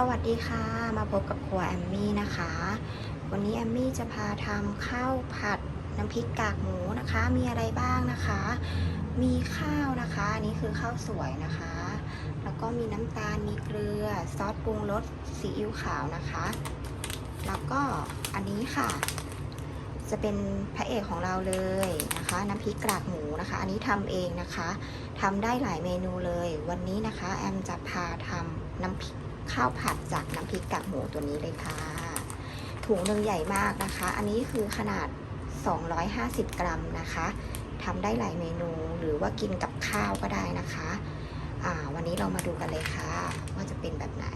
สวัสดีค่ะ มาพบกับครัวแอมมี่นะคะ วันนี้แอมมี่จะพาทำข้าวผัดน้ำพริกกากหมูนะคะ มีอะไรบ้างนะคะ มีข้าวนะคะอันนี้คือข้าวสวยนะคะ แล้วก็มีน้ำตาลมีเกลือซอสปรุงรสซีอิ๊วขาวนะคะ แล้วก็อันนี้ค่ะ จะเป็นพระเอกของเราเลยนะคะ น้ำพริกกากหมูนะคะ อันนี้ทำเองนะคะทำได้หลายเมนูเลย วันนี้นะคะ แอมจะพาทำน้ำพริก ข้าวผัดจากน้ำพริกกากหมูตัวนี้เลยค่ะ ถุงหนึ่งใหญ่มากนะคะ อันนี้คือขนาด 250 กรัมนะคะทำได้หลายเมนูหรือว่ากินกับข้าวก็ได้นะคะวันนี้เรามาดูกันเลยค่ะ ว่าจะเป็นแบบไหน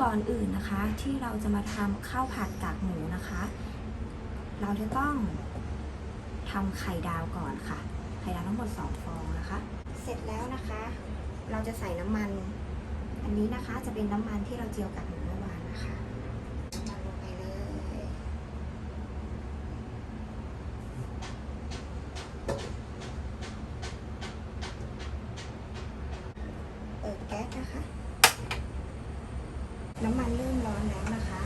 ก่อนอื่นนะคะที่เราจะมาทำข้าวผัดกากหมูนะคะ เราจะต้องทำไข่ดาวก่อนค่ะ ไข่ดาวทั้งหมด 2 ฟองนะคะ เสร็จแล้วนะคะ เราจะใส่น้ำมัน อันนี้นะคะจะเป็นน้ำมันที่เราเจียวกากหมูเมื่อวานนะคะน้ำมันลงไปเลย เปิดแก๊สนะคะ น้ำมันเริ่มร้อนแล้วนะคะ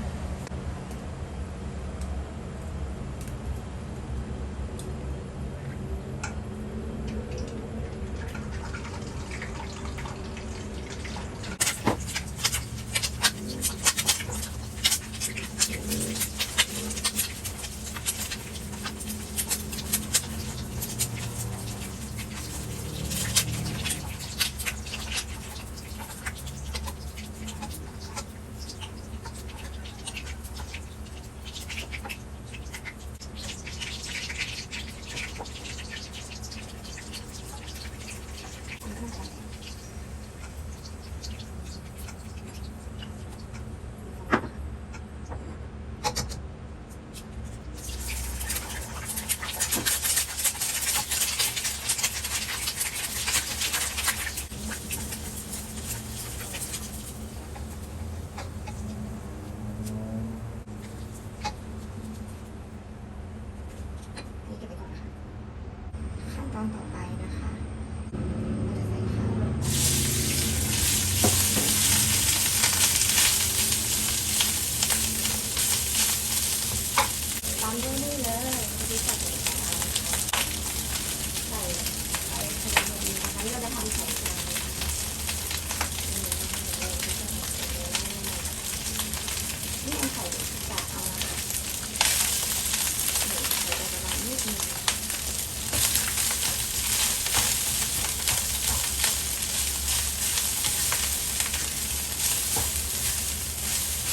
นี่เก็บไว้ก่อนนะคะ ขั้นตอนต่อไปนะคะเราจะใส่ข้าวลงไปตามด้วยนี่เลยที่จัดเองของเรานะคะใส่ใส่ขนมจีนนะคะนี่เราจะทำไข่เจียวเลยนี่เอาไข่กากเอานะคะนี่ใส่ไปประมาณนิดนึง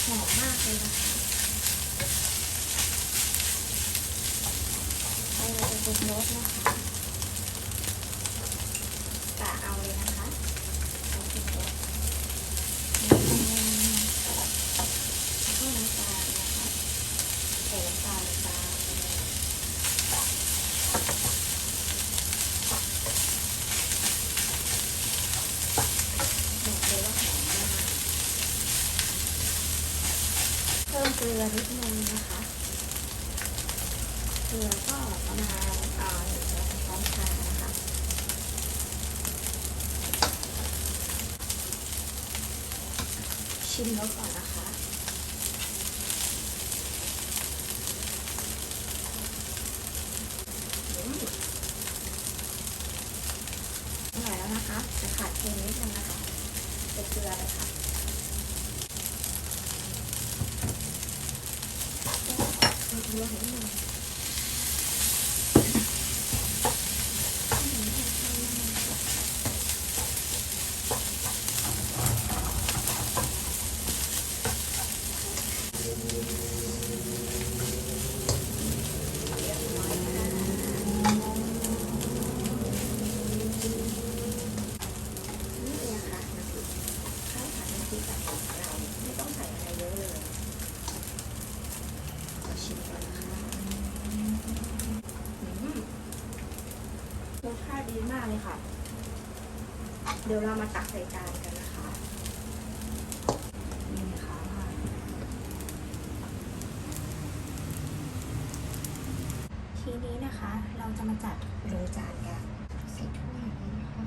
หอมมากเลยนะคะไปเรสนะคะกะเอาเลยนะคะเอาปรุงรสนิดนึงแล้วก็น้ำตาลนะคะใส่น้ำตาลลงไปบอกเลยว่าหอมมากเพิ่มเกลือนิดนึงนะคะ เกลือก็ประมาณอ่าหนึ่งช้อนชานะคะชิมรสก่อนนะคะอืมอร่อยแล้วนะคะแต่ขาดเค็มนิดนึงนะคะเป็นเกลือเลยค่ะเกลือนิดนึงเรียบร้อยค่ะนี่เองค่ะน้ำพริกข้าวผัดน้ำพริกแบบของเราไม่ต้อง ใส่อะไรเยอะเลยขอชิมก่อนนะคะอืมรสชาติดีมากเลยค่ะ เดี๋ยวเรามาตักใส่จานกันนะคะ นี่ค่ะที นี้นะคะ เราจะมาจัดโรจานกันใส่ถ้วยอย่างนี้นะคะ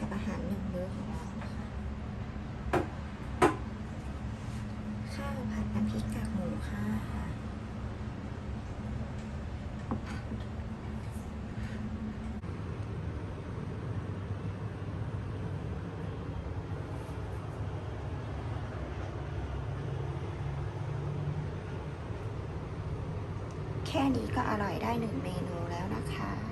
กับอาหารหนึ่งมื้อของเรานะคะข้าวผัดน้ำพริกกากหมูค่ะแค่นี้ก็อร่อยได้หนึ่งเมนูแล้วนะคะ